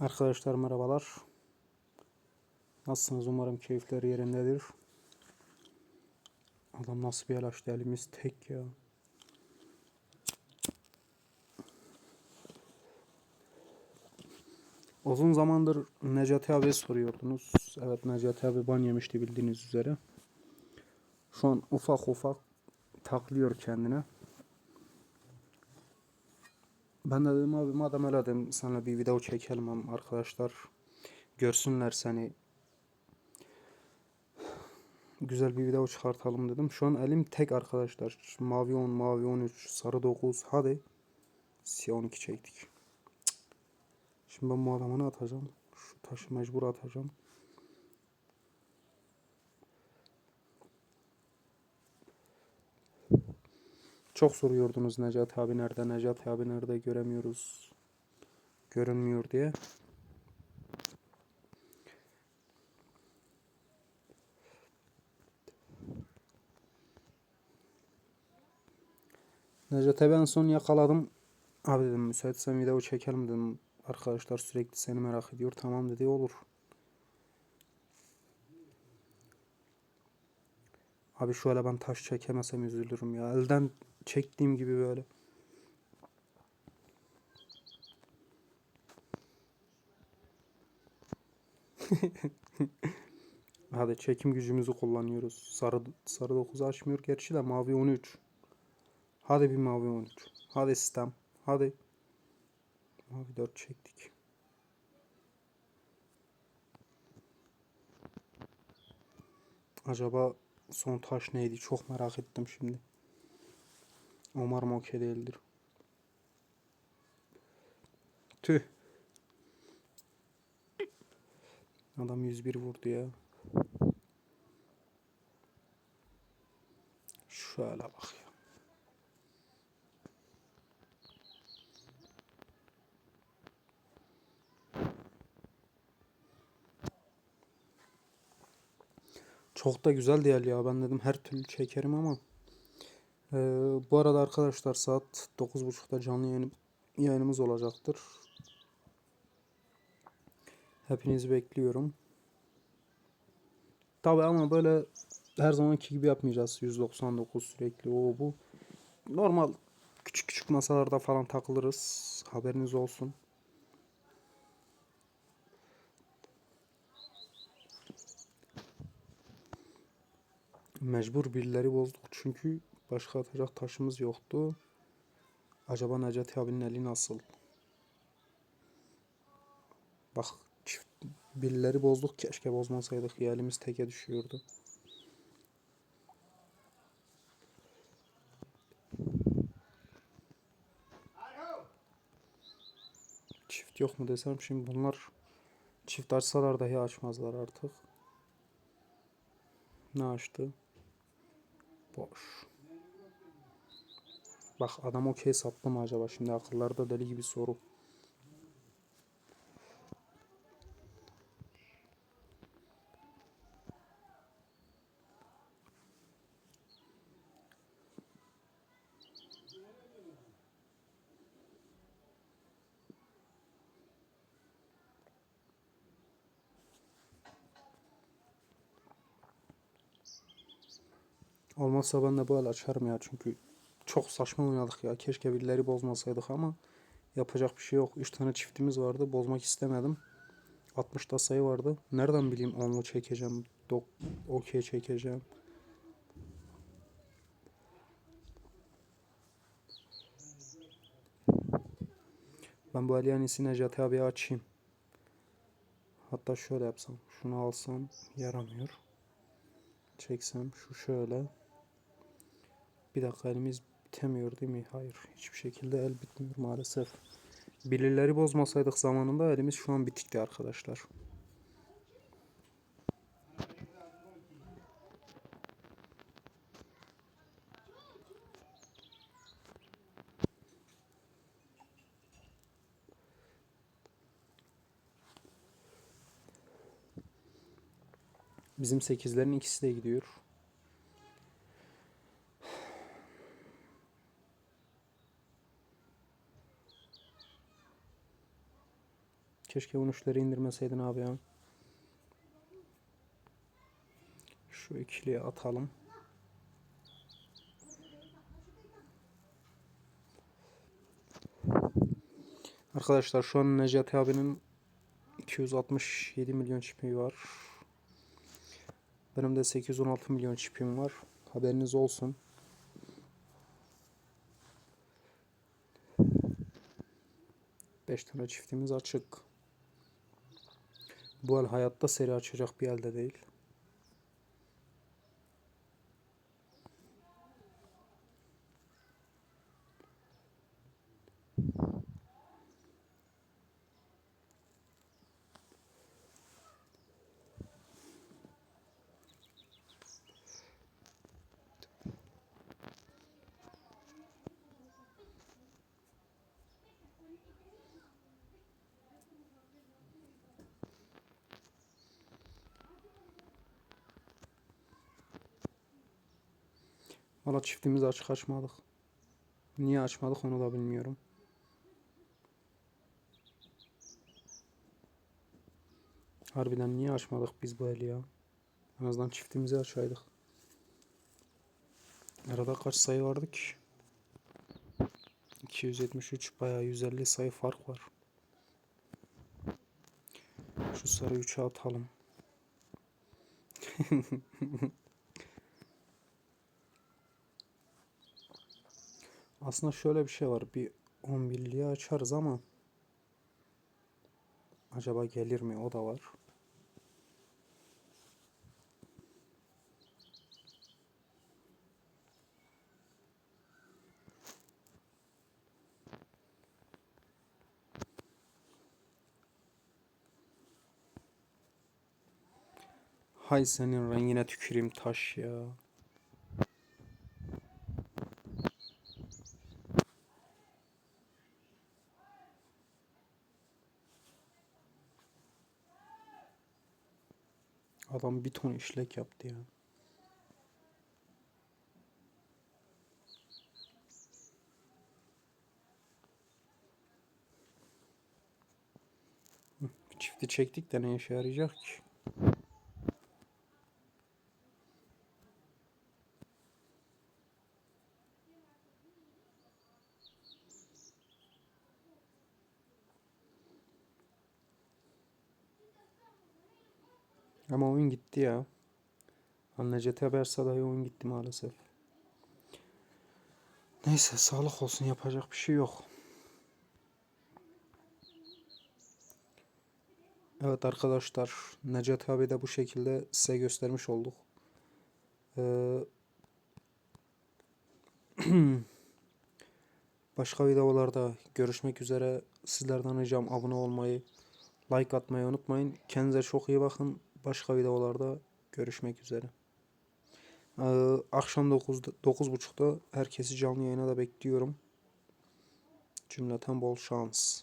Arkadaşlar merhabalar. Nasılsınız? Umarım keyifler yerindedir. Adam nasıl bir el açtı elimiz tek ya. Uzun zamandır Necati abi soruyordunuz. Evet Necati abi ban yemişti bildiğiniz üzere. Şu an ufak ufak taklıyor kendine. Ben de dedim abi madem öyle dedim sana bir video çekelim arkadaşlar görsünler seni. Güzel bir video çıkartalım dedim. Şu an elim tek arkadaşlar. Mavi 10, mavi 13, sarı 9. Hadi. Siyah 12 çektik. Şimdi ben bu adamı atacağım? Şu taşı mecbur atacağım. Çok soruyordunuz Necati abi nerede, Necati abi nerede göremiyoruz. Görünmüyor diye. Necati abi en son yakaladım. Abi dedim müsaitsen video çekelim dedim. Arkadaşlar sürekli seni merak ediyor. Tamam dedi olur. Abi şöyle ben taş çekemesem üzülürüm ya. Elden çektiğim gibi böyle. Hadi çekim gücümüzü kullanıyoruz. Sarı sarı 9 açmıyor gerçi de mavi 13. Hadi bir mavi 13. Hadi sistem. Hadi. Mavi 4 çektik. Acaba son taş neydi? Çok merak ettim şimdi. Umarım okey değildir. Tüh. Adam 101 vurdu ya. Şöyle bak ya. Çok da güzel değil ya. Ben dedim her türlü çekerim ama. Ee, bu arada arkadaşlar saat 9.30'da canlı yayın, yayınımız olacaktır. Hepinizi bekliyorum. Tabi ama böyle her zamanki gibi yapmayacağız. 199 sürekli o bu. Normal küçük küçük masalarda falan takılırız. Haberiniz olsun. Mecbur birileri bozduk çünkü başka atacak taşımız yoktu. Acaba Necati abinin eli nasıl? Bak çift birileri bozduk keşke bozmasaydık ya teke düşüyordu. Çift yok mu desem şimdi bunlar çift açsalar dahi açmazlar artık. Ne açtı? Boş. Bak adam okey sattı mı acaba şimdi akıllarda deli gibi soru. Olmazsa ben de böyle açarım ya çünkü çok saçma oynadık ya. Keşke birileri bozmasaydık ama yapacak bir şey yok. 3 tane çiftimiz vardı. Bozmak istemedim. 60'da sayı vardı. Nereden bileyim onlu çekeceğim. Okey çekeceğim. Ben bu Alianis'i Necati abiye açayım. Hatta şöyle yapsam. Şunu alsam yaramıyor. Çeksem şu şöyle. Bir dakika elimiz bitemiyor değil mi? Hayır. Hiçbir şekilde el bitmiyor maalesef. Birileri bozmasaydık zamanında elimiz şu an bitikti arkadaşlar. Bizim 8'lerin ikisi de gidiyor. Keşke 13'leri indirmeseydin abi ya. Şu ikiliye atalım. Arkadaşlar şu an Necati abinin 267 milyon çipi var. Benim de 816 milyon çipim var. Haberiniz olsun. Beş tane çiftimiz açık. Bu el hayatta seri açacak bir elde değil. Valla çiftimizi açık açmadık. Niye açmadık onu da bilmiyorum. Harbiden niye açmadık biz bu eli ya? En azından çiftimizi açaydık. Arada kaç sayı vardı ki? 273 bayağı 150 sayı fark var. Şu sarı 3'e atalım. Aslında şöyle bir şey var. Bir 11'liği açarız ama acaba gelir mi? O da var. Hay senin rengine tüküreyim taş ya. Adam bir ton işlek yaptı ya. Çifti çektik de ne işe yarayacak ki? Ama oyun gitti ya. Necati haberse dahi oyun gitti maalesef. Neyse sağlık olsun yapacak bir şey yok. Evet arkadaşlar Necati abi de bu şekilde size göstermiş olduk. Ee, başka videolarda görüşmek üzere. Sizlerden ricam abone olmayı, like atmayı unutmayın. Kendinize çok iyi bakın. Başka videolarda görüşmek üzere. Ee, akşam 9'da 9.30'da herkesi canlı yayına da bekliyorum. Cümleten bol şans.